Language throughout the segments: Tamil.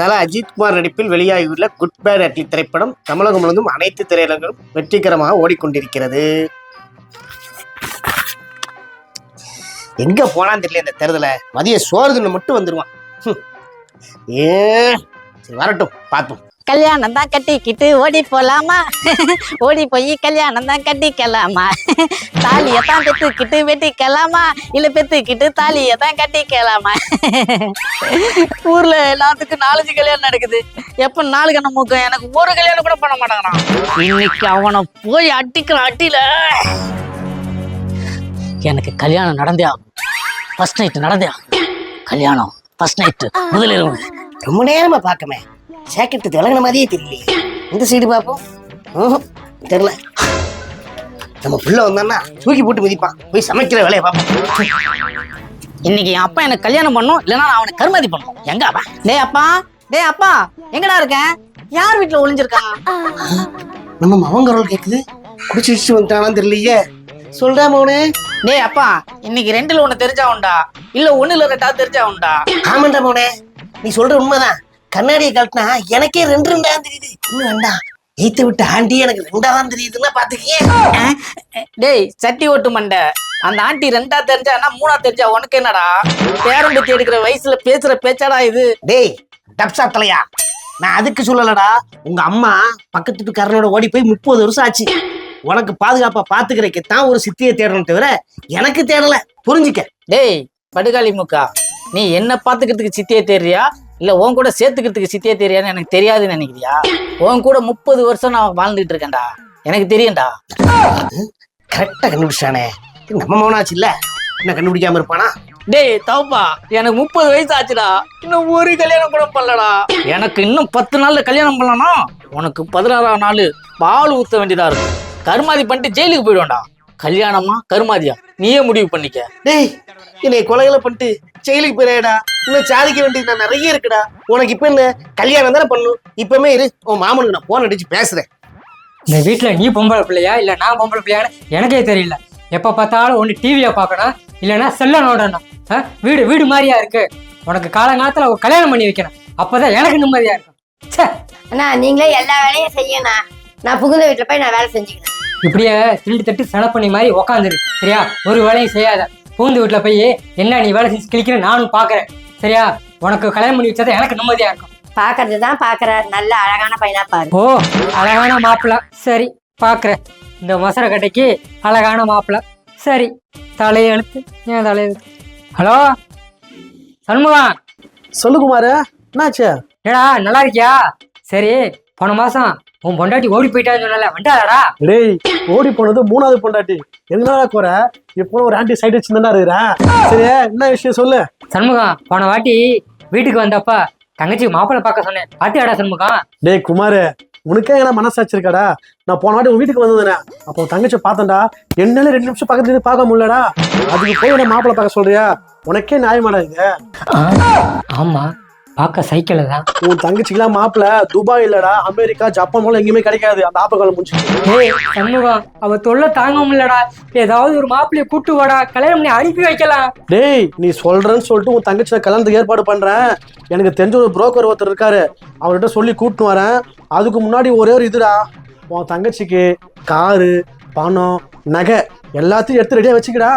தல அஜித்குமார் நடிப்பில் வெளியாகியுள்ள குட் பேட் அட்லி திரைப்படம் தமிழகம் முழுவதும் அனைத்து திரையரங்களும் வெற்றிகரமாக ஓடிக்கொண்டிருக்கிறது. எங்க போனான்னு தெரியல இந்த தெருதுல. மதிய சோறுதுன்னு மட்டும் வந்துருவான். ஏ சரி வரட்டும் பார்ப்போம். கல்யாணம் தான் கட்டிக்கிட்டு ஓடி போலாமா? ஓடி போய் கல்யாணம் தான் கட்டிக்கலாமா? தாலியை தான் பெத்துக்கிட்டு வெட்டிக்கலாமா? இல்லை பெத்துக்கிட்டு தாலியை தான் கட்டிக்கலாமா? ஊர்ல எல்லாத்துக்கும் நாலஞ்சு கல்யாணம் நடக்குது. எப்போ நாலு கண்ண மூக்கம் எனக்கு ஒரு கல்யாணம் கூட பண்ண மாட்டாங்கண்ணா இன்னைக்கு அவனை போய் அட்டிக்கிற அட்டியில எனக்கு கல்யாணம் நடந்தே ஆகும் ஃபர்ஸ்ட் நைட் நடந்தே ஆகும் கல்யாணம் ஃபர்ஸ்ட் நைட் முதலில் ரொம்ப நேரமா பார்க்கமே. ஜாக்கெட்டு விலகின மாதிரியே தெரியலையே. இந்த சைடு பார்ப்போம். தெரியல. நம்ம புள்ள வந்தான்னா தூக்கி போட்டு மிதிப்பான். போய் சமைக்கிற வேலையை பார்ப்போம். இன்னைக்கு என் அப்பா எனக்கு கல்யாணம் பண்ணும் இல்லைன்னா நான் அவனுக்கு கருமாதி பண்ணும். எங்க அப்பா? டேய் அப்பா டேய் அப்பா எங்கடா இருக்கேன் யார் வீட்டுல ஒளிஞ்சிருக்கான் நம்ம மவன் குரல் கேக்குது. குடிச்சு வச்சு வந்துட்டானான்னு தெரியலையே. சொல்றா மோனே டேய் அப்பா இன்னைக்கு ரெண்டுல ஒண்ணு தெரிஞ்சா உண்டா? இல்ல ஒண்ணுல ரெண்டா தெரிஞ்சா உண்டா? ஆமாண்டா மோனே நீ சொல்ற உண்மைதான். கண்ணாடியை கழட்டினா எனக்கே ரெண்டு ரெண்டா தெரியுது. இன்னும் ரெண்டா ஈத்த விட்டு ஆண்டி எனக்கு ரெண்டா தான் தெரியுதுன்னா பாத்துக்கியே அஹ், டேய் சட்டி ஓட்டு மண்டை. அந்த ஆண்டி ரெண்டா தெரிஞ்சானா மூணா தெரிஞ்சா உனக்கு என்னடா? பேரம்பத்தி எடுக்கிற வயசுல பேசுற பேச்சாடா இது? டேய் டப்ஸா தலையா? நான் அதுக்கு சொல்லலடா. உங்க அம்மா பக்கத்து வீட்டுக்காரனோட ஓடி போய் முப்பது வருஷம் ஆச்சு. உனக்கு பாதுகாப்பா பாத்துக்கிறதுக்கு தான் ஒரு சித்தியை தேடணும் தவிர எனக்கு தேடல. புரிஞ்சுக்க. டேய் படுகாளி முக்கா நீ என்ன பாத்துக்கிறதுக்கு சித்தியே தெரியா இல்ல உன் கூட சேர்த்துக்கிறதுக்கு சித்தியே தெரியான்னு எனக்கு தெரியாதுன்னு நினைக்கிறியா? உன் கூட முப்பது வருஷம் நான் வாழ்ந்துட்டு இருக்கேன்டா. எனக்கு தெரியும்டா. கரெக்டா கண்டுபிடிச்சானே. நம்ம மௌனாச்சு இல்ல? என்ன கண்டுபிடிக்காம இருப்பானா? டேய் தவப்பா. எனக்கு முப்பது வயசு ஆச்சுடா. இன்னும் ஒரு கல்யாணம் கூட பண்ணலடா. எனக்கு இன்னும் பத்து நாள்ல கல்யாணம் பண்ணலாம் உனக்கு பதினாறாம் நாள் பால் ஊத்த வேண்டியதா இருக்கும் கருமாதி பண்ணிட்டு ஜெயிலுக்கு போயிடுவேன்டா. கல்யாணமா கருமாதியா? நீயே முடிவு பண்ணிக்க. டேய் என்னை கொலைகளை பண்ணிட்டு செயலுக்கு போயிடாடா இன்னும் சாதிக்க வேண்டியது நான் நிறைய இருக்குடா. உனக்கு இப்ப என்ன? கல்யாணம் தானே பண்ணும் இப்பவுமே இரு. உன் மாமனுக்கு நான் போன் அடிச்சு பேசுறேன். இந்த வீட்டில் நீ பொம்பளை பிள்ளையா? இல்லை நான் பொம்பளை பிள்ளையான்னு எனக்கே தெரியல. எப்போ பார்த்தாலும் ஒன்று டிவியை பார்க்கணும் இல்லைன்னா செல்ல நோடணும்? வீடு வீடு மாதிரியா இருக்கு. உனக்கு காலங்காலத்தில் ஒரு கல்யாணம் பண்ணி வைக்கணும். அப்போதான் எனக்கு நிம்மதியா இருக்கும். ச்சே. அண்ணா நீங்களே எல்லா வேலையும் செய்யணும் நான் புகுந்த வீட்டுல போய் நான் வேலை செஞ்சுக்கிறேன். இப்படியே திருட்டு தட்டு செலப்பண்ணி மாதிரி உக்காந்துரு. சரியா? ஒரு வேலையும் செய்யாத. பூந்து வீட்டில் போய் என்ன நீ வேலை செஞ்சு கிழிக்கிற நானும் பார்க்குறேன் சரியா? உனக்கு கல்யாணம் பண்ணி வச்சா எனக்கு நிம்மதியா இருக்கும். பாக்குறது தான் பாக்குற நல்ல அழகான பையனா பாரு. ஓ அழகான மாப்பிள்ளை சரி பார்க்குறேன் இந்த மசர கட்டைக்கு அழகான மாப்பிள்ளை சரி தலையெழுத்து ஏன் தலையெழுத்து ஹலோ? சண்முகம் சொல்லு குமார என்னாச்சு? ஏடா நல்லா இருக்கியா? சரி போன மாசம் உன் பொண்டாட்டி ஓடி போயிட்டான்னு சொன்னல வந்துட்டாளாடா. டேய் ஓடி போனது மூணாவது பொண்டாட்டி. என்னடா குறை? இப்போ ஒரு ஆன்டி சைடு வச்சுருந்தா இருக்கிறேன் சரி என்ன விஷயம் சொல்லு? சண்முகம் போன வாட்டி வீட்டுக்கு வந்தப்ப தங்கச்சி மாப்பிள்ளை பார்க்க சொன்னேன். பாத்தியாடா சண்முகம்? டேய் குமார் உனக்கே என்ன மனசாட்சி இருக்காடா நான் போன வாட்டி உன் வீட்டுக்கு வந்ததுனே. அப்போ தங்கச்சி பார்த்தேன்டா. என்னால ரெண்டு நிமிஷம் பக்கத்துல இருந்து பார்க்க முடியலடா. அதுக்கு போய் என்ன மாப்பிள்ளை பார்க்க சொல்றியா? உனக்கே நியாயமாடா இது. ஆமா. பார்க்க சைக்கிள் தான். உன் தங்கச்சிக்கெல்லாம் மாப்பிள்ளை துபாய் இல்லடா அமெரிக்கா ஜப்பான் மூலம் எங்கேயுமே கிடைக்காது. அந்த ஆப்ப காலம் முடிச்சு ஏய் சண்முகம் அவ தொல்லை தாங்க முடியலடா ஏதாவது ஒரு மாப்பிள்ளைய கூட்டு வாடா. கல்யாணம் பண்ணி அனுப்பி வைக்கலாம். டேய் நீ சொல்றேன்னு சொல்லிட்டு உன் தங்கச்சி நான் கல்யாணத்துக்கு ஏற்பாடு பண்றேன். எனக்கு தெரிஞ்ச ஒரு புரோக்கர் ஒருத்தர் இருக்காரு. அவர்கிட்ட சொல்லி கூட்டிட்டு வரேன். அதுக்கு முன்னாடி ஒரே ஒரு இதுடா. உன் தங்கச்சிக்கு காரு பணம் நகை எல்லாத்தையும் எடுத்து ரெடியா வச்சுக்கடா.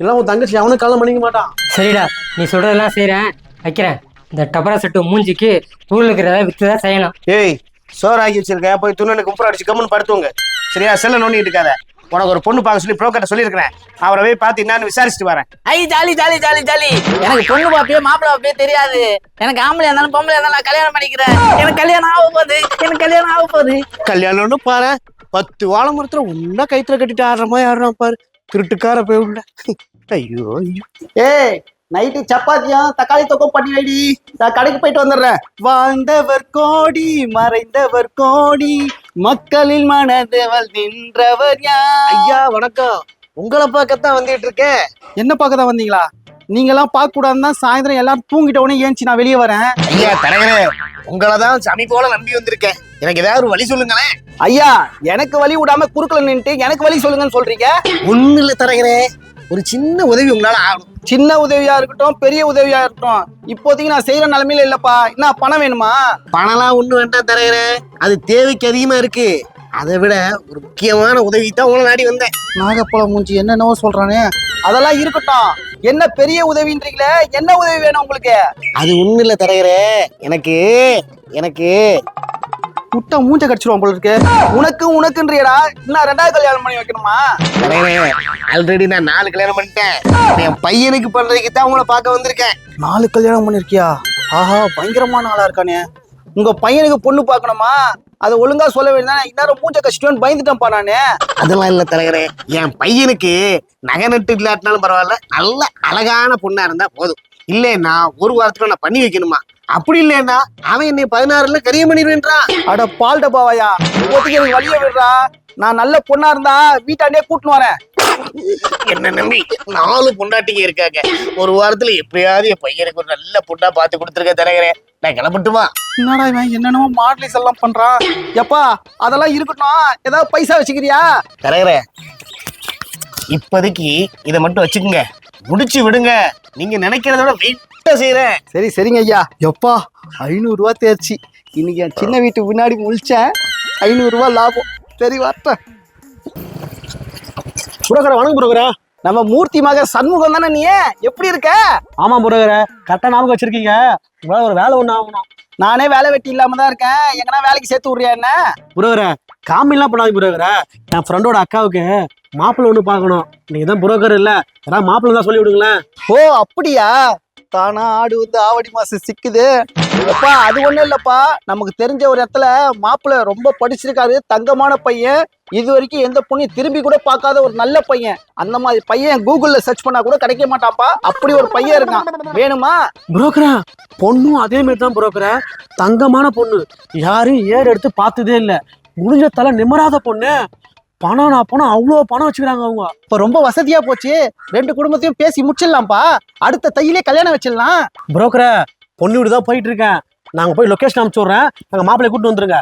இல்லை உன் தங்கச்சி அவனும் கல்யாணம் பண்ணிக்க மாட்டான். சரிடா நீ சொல்றதெல்லாம் செய்றேன். வைக்கிறேன். இந்த டபரா செட்டு மூஞ்சிக்கு தூள் இருக்கிறத வித்து தான் செய்யணும். ஏய் சோறு ஆக்கி வச்சிருக்க போய் துணி குப்புற அடிச்சு கம்முன்னு படுத்துவங்க சரியா? செல்ல நோண்டிட்டு இருக்காத. உனக்கு ஒரு பொண்ணு பார்க்க சொல்லி ப்ரோக்கர்ட்ட சொல்லியிருக்கிறேன். அவரை போய் பார்த்து என்னன்னு விசாரிச்சுட்டு வரேன். ஐ ஜாலி ஜாலி ஜாலி ஜாலி. எனக்கு பொண்ணு பாப்பியோ மாப்பிள்ளை பாப்பியோ தெரியாது. எனக்கு ஆம்பளை இருந்தாலும் பொம்பளை இருந்தாலும் நான் கல்யாணம் பண்ணிக்கிறேன். எனக்கு கல்யாணம் ஆக போகுது. எனக்கு கல்யாணம் ஆக போகுது. கல்யாணம்னு பாரு. பத்து வாழை மரத்துல ஒன்னா கயித்துல கட்டிட்டு ஆடுற மாதிரி ஆடுறான் பாரு. திருட்டுக்கார போய் உள்ள. ஐயோ ஐயோ. ஏய் நைட்டு சப்பாத்தியும் தக்காளி தொக்கம் பண்ணி வைடி நான் கடைக்கு போயிட்டு வந்துடுறேன். வாழ்ந்தவர் கோடி மறைந்தவர் கோடி மக்களில் மனதவள் நின்றவர் யார்? ஐயா வணக்கம். உங்களை பார்க்கத்தான் வந்துட்டு இருக்கேன் என்ன பார்க்க தான் வந்தீங்களா? நீங்களாம் பார்க்க கூடாதுன்னு தான் சாயந்தரம் எல்லாரும் தூங்கிட்ட உடனே ஏஞ்சி நான் வெளியே வரேன். ஐயா தரகரே உங்களை தான் சமி போல நம்பி வந்திருக்கேன். எனக்கு ஏதாவது ஒரு வழி சொல்லுங்களேன். ஐயா எனக்கு வழி விடாம குறுக்கல நின்னுட்டு எனக்கு வழி சொல்லுங்கன்னு சொல்றீங்க? ஒண்ணு இல்ல தரகரே ஒரு சின்ன உதவி உங்களால ஆகணும். சின்ன உதவியா இருக்கட்டும் பெரிய உதவியா இருக்கட்டும். இப்போதைக்கு நான் செய்யற நிலைமையில இல்லப்பா. என்ன பணம் வேணுமா? பணம்லாம் ஒண்ணு வேண்டாம் தரகிறேன் அது தேவைக்கு அதிகமா இருக்கு. அதை விட ஒரு முக்கியமான உதவி தான் உங்களை நாடி வந்தேன். நாகப்பழம் மூஞ்சி என்னென்னவோ சொல்றானே. அதெல்லாம் இருக்கட்டும். என்ன பெரிய உதவின்றீங்களே? என்ன உதவி வேணும் உங்களுக்கு? அது ஒண்ணு இல்ல தரகிறே எனக்கு எனக்கு முட்டை மூஞ்ச கடிச்சிருவான் போல இருக்கு. உனக்கு உனக்குன்றியடா. இன்னும் ரெண்டாவது கல்யாணம் பண்ணி வைக்கணுமா? ஆல்ரெடி நான் நாலு கல்யாணம் பண்ணிட்டேன். என் பையனுக்கு பண்றதுக்கு தான் உங்களை பார்க்க வந்திருக்கேன். நாலு கல்யாணம் பண்ணிருக்கியா? ஆஹா பயங்கரமான ஆளா இருக்கானே. உங்க பையனுக்கு பொண்ணு பார்க்கணுமா? அதை ஒழுங்கா சொல்ல வேண்டியதானே இந்நேரம் மூஞ்ச கஷ்டம்னு பயந்துட்டேன்ப்பா நானு. அதெல்லாம் இல்ல தலைவரே. என் பையனுக்கு நகை நட்டு இல்லாட்டினாலும் பரவாயில்ல. நல்ல அழகான பொண்ணா இருந்தா போதும். இல்லைன்னா ஒரு வாரத்துக்கு நான் பண்ணி வைக்கணுமா? அப்படி இல்லைன்னா அவன் என்னை பதினாறுல கரியம் பண்ணிடுவேன்றான் அட பால் டப்பாவாயா? இப்போதைக்கு எனக்கு வழிய விடுறா. நான் நல்ல பொண்ணா இருந்தா வீட்டாண்டே கூட்டின்னு வரேன். என்ன நம்பி? நாலு பொண்டாட்டிங்க இருக்காங்க. ஒரு வாரத்துல எப்படியாவது என் பையனுக்கு ஒரு நல்ல பொண்ணா பார்த்து கொடுத்துருக்க தலைவரே நான் கிளம்பட்டுமா? என்னடா இவன் என்னென்னமோ மாடலிஸ் எல்லாம் பண்றான். எப்பா அதெல்லாம் இருக்கட்டும். ஏதாவது பைசா வச்சுக்கிறியா? தலைவரே இப்போதைக்கு இதை மட்டும் வச்சுக்கோங்க. முடிச்சு விடுங்க. நீங்க நினைக்கிறத விட வெயிட்டா செய்யறேன் சரி சரிங்க ஐயா. எப்பா ஐநூறு ரூபா தேர்ச்சி. இன்னைக்கு என் சின்ன வீட்டு முன்னாடி முழிச்சேன். ஐநூறு ரூபா லாபம். சரி வரட்டேன் புரோக்கரா வணக்கம் புரோக்கரா. நம்ம மூர்த்தி மக சண்முகம் தானே நீ? எப்படி இருக்க? ஆமா புரோக்கரா. கரெக்டா ஞாபகம் வச்சிருக்கீங்க. உங்களால ஒரு வேலை ஒண்ணு ஆகணும் நானே வேலை வெட்டி இல்லாம தான் இருக்கேன். எங்கன்னா வேலைக்கு சேர்த்து விடுறியா என்ன? புரோக்கரா காமெடிலாம் பண்ணாதீங்க புரோக்கரா. என் ஃப்ரெண்டோட அக்காவுக்கு மாப்பிள்ளை ஒண்ணு பார்க்கணும். நீங்க தான் புரோக்கர் இல்ல. ஏதாவது மாப்பிள்ளை தான் சொல்லி விடுங்களேன். ஓ அப்படியா? தானா ஆடு வந்து ஆவடி மாசம் சிக்குது. அப்பா அது ஒண்ணும் இல்லப்பா. நமக்கு தெரிஞ்ச ஒரு இடத்துல மாப்பிள்ள ரொம்ப படிச்சிருக்காரு தங்கமான பையன். இது வரைக்கும் எந்த பொண்ணையும் திரும்பி கூட பார்க்காத ஒரு நல்ல பையன். அந்த மாதிரி பையன் கூகுள்ல சர்ச் பண்ணா கூட கிடைக்க மாட்டான்ப்பா. அப்படி ஒரு பையன் இருக்கான். வேணுமா? புரோக்கரா பொண்ணும் அதே மாதிரி தான் புரோக்கரா. தங்கமான பொண்ணு. யாரும் ஏறு எடுத்து பார்த்ததே இல்லை. முடிஞ்ச தலை நிம்மராத பொண்ணு. பணம் நான் பணம் அவ்வளோ பணம் வச்சுக்கிறாங்க அவங்க. இப்ப ரொம்ப வசதியா போச்சு. ரெண்டு குடும்பத்தையும் பேசி முடிச்சிடலாம்ப்பா. அடுத்த தையிலே கல்யாணம் வச்சிடலாம். புரோக்கரா பொண்ணு வீடு தான் போயிட்டு இருக்கேன். நாங்க போய் லொகேஷன் அனுப்பிச்சு விட்றேன். நாங்க மாப்பிள்ளை கூட்டு வந்துருங்க.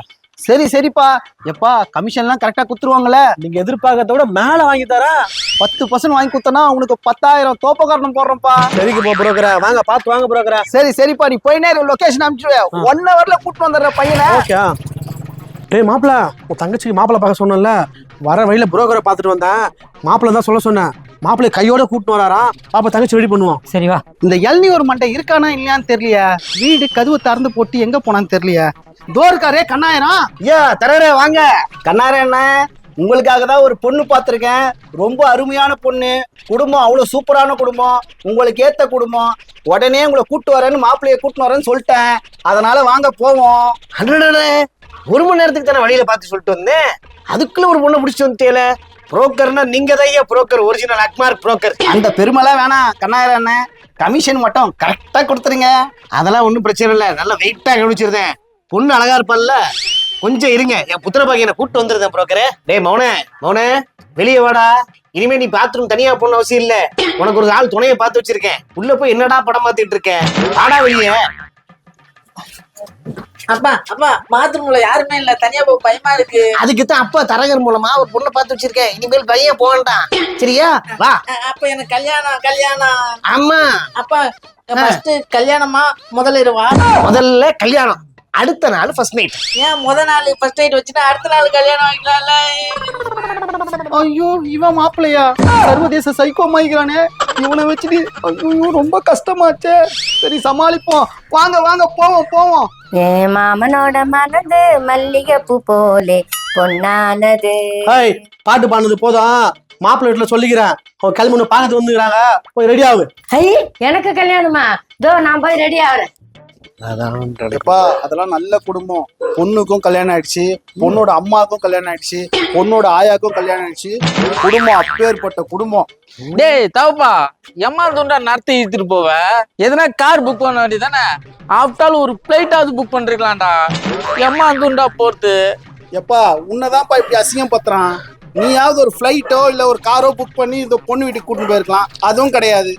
சரி சரிப்பா. எப்பா கமிஷன்லாம் கரெக்டா குத்துருவாங்களே. நீங்க எதிர்பார்க்கறத விட மேல வாங்கி தரேன். பத்து பர்சன்ட் வாங்கி கொடுத்தனா உனக்கு பத்தாயிரம் தோப்பக்காரணம் போடுறோம்ப்பா சரிக்கு போ புரோக்கரா. வாங்க பார்த்து வாங்க புரோக்கரா. சரி சரிப்பா. நீ போய் நேரம் லொகேஷன் அனுப்பிச்சு ஒன் ஹவர்ல கூட்டு வந்துடுற பையனை. ஓகே. டேய் மாப்பிள்ள உன் தங்கச்சிக்கு மாப்பிள்ளை பார்க்க சொன்னேன்ல. வர வழியில புரோக்கரை பார்த்துட்டு வந்தேன். மாப்பிள்ளை தான் சொல்ல சொன்னேன். மாப்பிள்ளை கையோட கூட்டிட்டு வராராம் பாப்பா தங்கச்சி ரெடி பண்ணுவோம். சரி வா. இந்த இளநீ ஒரு மண்டை இருக்கானா இல்லையான்னு தெரியலையா. வீடு கதவு திறந்து போட்டு எங்க போனான்னு தெரியலையா. தோ இருக்காரே கண்ணாயிரம். ஐயா தரவரே வாங்க. கண்ணாயிரம் என்ன? உங்களுக்காக தான் ஒரு பொண்ணு பார்த்துருக்கேன். ரொம்ப அருமையான பொண்ணு. குடும்பம் அவ்வளோ சூப்பரான குடும்பம். உங்களுக்கு ஏத்த குடும்பம். உடனே உங்களை கூட்டு வரேன்னு மாப்பிள்ளைய கூட்டு வரேன்னு சொல்லிட்டேன். அதனால வாங்க போவோம். அடடடே, ஒரு மணி நேரத்துக்கு தானே வழியில பார்த்து சொல்லிட்டு வந்தேன். அதுக்குள்ள ஒரு பொண்ணை பிடிச்சிட்டு வந்துட்டேல. புரோக்கர்னா நீங்க தான் ஐயா புரோக்கர் ஒரிஜினல் அக்மார்க் புரோக்கர். அந்த பெருமைலாம் வேணாம் கண்ணாயிரம் அண்ணன் கமிஷன் மட்டும் கரெக்டா கொடுத்துருங்க. அதெல்லாம் ஒன்றும் பிரச்சனை இல்லை. நல்லா வெயிட்டா கவனிச்சிருந்தேன். பொண்ணு அழகா இருப்பான்ல. கொஞ்சம் இருங்க. என் புத்திர பாக்கியனை கூட்டு வந்துருந்தேன் புரோக்கரே. டேய் மௌனே மௌன வெளியே வாடா. இனிமே நீ பாத்ரூம் தனியா போன அவசியம் இல்ல. உனக்கு ஒரு ஆள் துணையை பார்த்து வச்சிருக்கேன். உள்ள போய் என்னடா படம் பார்த்துட்டு இருக்கேன் வாடா வெளியே. அப்பா அப்பா பாத்ரூம்ல யாருமே இல்ல. தனியா போக பயமா இருக்கு. அதுக்கு தான் அப்பா தரகர் மூலமா ஒரு பொண்ணை பார்த்து வச்சிருக்கேன். இனிமேல் பையன் போகண்டாம் சரியா? வா. அப்ப எனக்கு கல்யாணம் கல்யாணம். ஆமா. அப்பா ஃபர்ஸ்ட் கல்யாணமா? முதல்ல இருவா. முதல்ல கல்யாணம். அடுத்த நாள் ஃபர்ஸ்ட் நைட் ஏன் முத நாள் ஃபர்ஸ்ட் நைட் வச்சுன்னா அடுத்த நாள் கல்யாணம் வைக்கலாம்ல ஐயோ இவன் மாப்பிள்ளையா? சர்வதேச சைக்கோ மாய்க்கிறானே. இவனை வச்சுட்டு ஐயோ ரொம்ப கஷ்டமாச்சே. சரி சமாளிப்போம். வாங்க வாங்க போவோம் போவோம். ஏ மாமனோட மனது மல்லிகைப்பூ போலே பொன்னானது. ஹாய் பாட்டு பாடுனது போதும். மாப்பிள்ளை வீட்டுல சொல்லிக்கிறேன். அவன் கிளம்பி பார்க்கறது வந்துக்கிறாங்க. போய் ரெடி ஆகு. ஐ எனக்கு கல்யாணமா? இதோ நான் போய் ரெடி ஆகிறேன். எப்பா அதெல்லாம் நல்ல குடும்பம். பொண்ணுக்கும் கல்யாணம் ஆயிடுச்சு பொண்ணோட அம்மாவுக்கும் கல்யாணம் ஆயிடுச்சு பொண்ணோட ஆயாக்கும் கல்யாணம் ஆயிடுச்சு. குடும்பம் அப்பேற்பட்ட குடும்பம். டேய் தவப்பா எம்மா துண்டா நடத்தி இழுத்துட்டு போவ? எதனா கார் புக் பண்ண வேண்டியதானே ஆஃப்டால் ஒரு பிளைட்டாவது புக் பண்ணிருக்கலாம்டா. எம்மா துண்டா போறது. எப்பா உன்னதான்ப்பா இப்படி அசிங்கம் பத்துறான் நீயாவது ஒரு ஃப்ளைட்டோ இல்லை ஒரு காரோ புக் பண்ணி இந்த பொண்ணு வீட்டுக்கு கூட்டிட்டு போயிருக்கலாம். அதுவும் கிடையாது.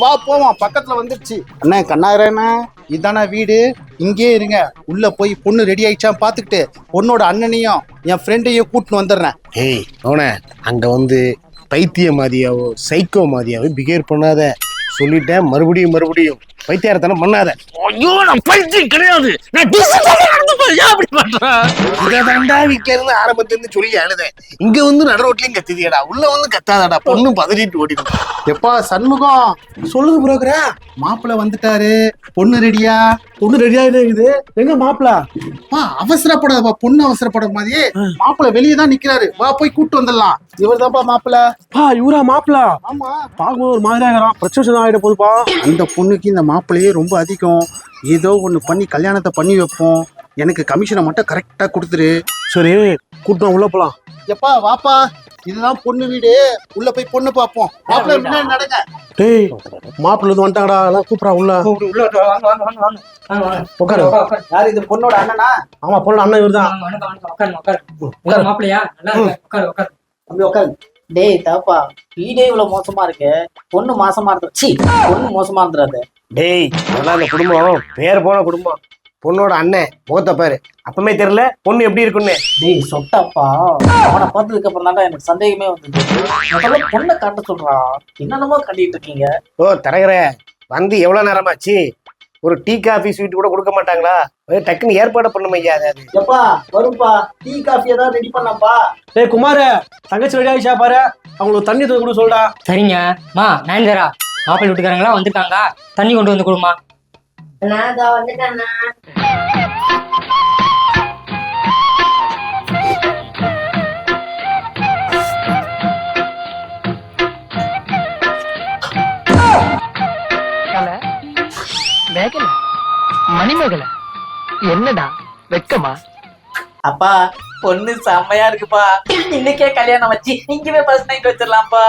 வா போவோம். பக்கத்தில் வந்துருச்சு. அண்ணே கண்ணாயிரண்ணே இதானே வீடு. இங்கேயே இருங்க. உள்ள போய் பொண்ணு ரெடி ஆயிடுச்சான்னு பார்த்துக்கிட்டு பொண்ணோட அண்ணனையும் என் ஃப்ரெண்டையும் கூட்டின்னு வந்துடுறேன். ஏய் அவனே அங்கே வந்து பைத்திய மாதிரியாவோ சைக்கோ மாதிரியாவோ பிஹேவ் பண்ணாத. சொல்லிட்டேன் மறுபடியும் மறுபடியும். பைத்தியாரத்தனம் பண்ணாத. ஐயோ நான் பைத்தியம் கிடையாது. நான் அப்படி பண்றேன் இதை தாண்டா வீட்டுல இருந்து ஆரம்பத்துல இருந்து சொல்லி அழுதேன். இங்க வந்து நட ரோட்லயும் கத்துதியடா உள்ள வந்து கத்தாதடா. பொண்ணு பதறிட்டு ஓடிடும். எப்பா சண்முகம்? சொல்லுங்க புரோக்கர. மாப்பிள்ளை வந்துட்டாரு. பொண்ணு ரெடியா? ஒண்ணு ரெடியா இருக்குது? எங்க மாப்பிள பா அவசரப்படாதப்பா. பொண்ணு அவசரப்படாத மாதிரியே மாப்பிள்ளை வெளியே தான் நிக்கிறாரு. வா போய் கூட்டு வந்துடலாம். இவர் தான்ப்பா மாப்பிள்ளை. பா இவரா மாப்பிள ஆமா. பார்க்கும்போது ஒரு மாதிரியா பிரச்சனை ஆயிட போகுதுப்பா. அந்த பொண்ணுக்கு இந்த மாப்பிள்ளையே ரொம்ப அதிகம். ஏதோ ஒண்ணு பண்ணி கல்யாணத்தை பண்ணி வைப்போம். எனக்கு கமிஷனை மட்டும் கரெக்டா கொடுத்துரு. சரி கூட்டம் உள்ள போலாம். எப்பா வாப்பா. இதுதான் பொண்ணு வீடு. உள்ள போய் பொண்ணு பார்ப்போம். மாப்பிள்ளை முன்னாடி நடங்க. டேய் மாப்பிள்ள இருந்து வந்துட்டாங்கடா. எல்லாம் கூப்பிடா உள்ள. உட்காரு. உட்காரு யார் இது பொண்ணோட அண்ணனா? ஆமா பொண்ணு அண்ணன் இவர்தான். வணக்கம் வணக்கம் உட்காரு. உட்காரு. உட்காரு மாப்பிள்ளையா? உட்காரு உட்காரு. அப்படி உட்காரு. டேய் தாப்பா. வீடே இவ்வளவு மோசமா இருக்கு. பொண்ணு மாசமா இருந்த சி பொண்ணு மோசமா இருந்துறாது. டேய் அதெல்லாம் அந்த குடும்பம். பேர் போன குடும்பம். பொண்ணோட அண்ணன் முகத்தை பாரு. அப்பமே தெரியல பொண்ணு எப்படி இருக்குன்னு. டேய் சொட்டாப்பா. அவனை பார்த்ததுக்கு அப்புறம் தான்டா எனக்கு சந்தேகமே வந்தது. முதல்ல பொண்ணை காட்ட சொல்றா. என்னென்னமோ கட்டிட்டு இருக்கீங்க. ஓ தரகர வந்து எவ்வளவு நேரமாச்சு? ஒரு டீ காஃபி ஸ்வீட் கூட கொடுக்க மாட்டாங்களா? டக்குன்னு ஏற்பாடு பண்ணும் ஐயா அது. எப்பா வரும்பா. டீ காஃபி ஏதாவது ரெடி பண்ணப்பா. டேய் குமார் தங்கச்சி ரெடி ஆயிடுச்சா பாரு? அவங்களுக்கு தண்ணி தூக்கி கூட சொல்டா. சரிங்க. மா நயன்தரா மாப்பிள்ளை வீட்டுக்காரங்களா வந்துட்டாங்க தண்ணி கொண்டு வந்து கொடுமா. மேகல மணிமேகல என்னடா வெக்கமா? அப்பா பொண்ணு செம்மையா இருக்குப்பா. இன்னைக்கே கல்யாணம் வச்சு இங்கவே ஃபர்ஸ்ட் நைட் வச்சிடலாம்ப்பா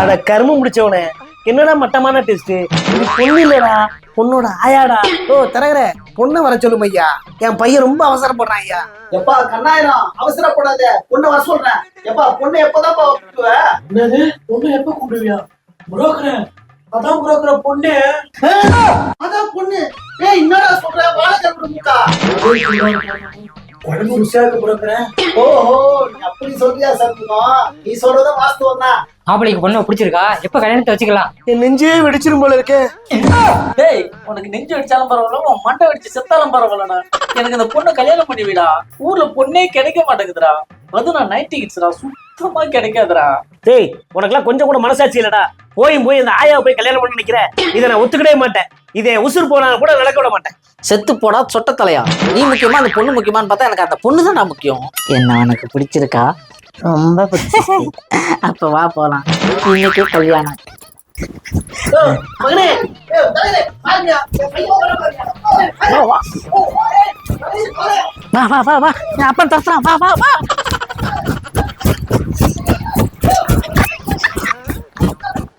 அட கருமம் முடிச்சவனே. என்னடா மட்டமான டெஸ்ட் இது பொண்ணு இல்லடா பொண்ணோட ஆயாடா. ஓ தரகர பொண்ணை வர சொல்லும் ஐயா. என் பையன் ரொம்ப அவசரப்படுறான் ஐயா. எப்பா கண்ணாயிரம் அவசரப்படாத. பொண்ணு வர சொல்றேன். எப்பா பொண்ணு எப்பதான்ப்பா கூப்பிடுவ? என்னது? பொண்ணு எப்ப கூப்பிடுவியா? புரோக்கர் அதான் புரோக்கர் பொண்ணு. அதான் பொண்ணு. ஏய் என்னடா சொல்ற? ருசியா இருக்கு புரோக்கர். ஓஹோ நீ அப்படி சொல்றியா சண்முகம்? நீ சொல்றதும் வாஸ்தவம் தான் மாப்பிள்ளைக்கு பொண்ணை பிடிச்சிருக்கா? எப்ப கல்யாணத்தை வச்சுக்கலாம்? என் நெஞ்சே வெடிச்சிரும் போல இருக்கு. டேய் உனக்கு நெஞ்சு அடிச்சாலும் பரவாயில்ல உன் மண்டை அடிச்சு செத்தாலும் பரவாயில்லடா. எனக்கு இந்த பொண்ணை கல்யாணம் பண்ணி விடா ஊர்ல பொண்ணே கிடைக்க மாட்டேங்குதுடா. அது நான் நைன்டி கிட்ஸ்டா சுத்தமா கிடைக்காதுடா. டேய் உனக்கெல்லாம் கொஞ்சம் கூட மனசாட்சி இல்லடா. போயும் போய் இந்த ஆயாவை போய் கல்யாணம் பண்ண நினைக்கிற இதை நான் ஒத்துக்கிடவே மாட்டேன். இதை உசுர் போனா கூட நடக்க விட மாட்டேன். செத்து போடா சொட்ட தலையா நீ முக்கியமா அந்த பொண்ணு முக்கியமான்னு பார்த்தா எனக்கு அந்த பொண்ணு தான் முக்கியம். என்ன உனக்கு பிடிச்சிருக்கா? ரொம்ப பிடிச்சிருக்கு. அப்போ வா போகலாம் இன்னைக்கு கல்யாணம். வா வா. வா வா அப்பன் தரத்துறான். வா வா வா.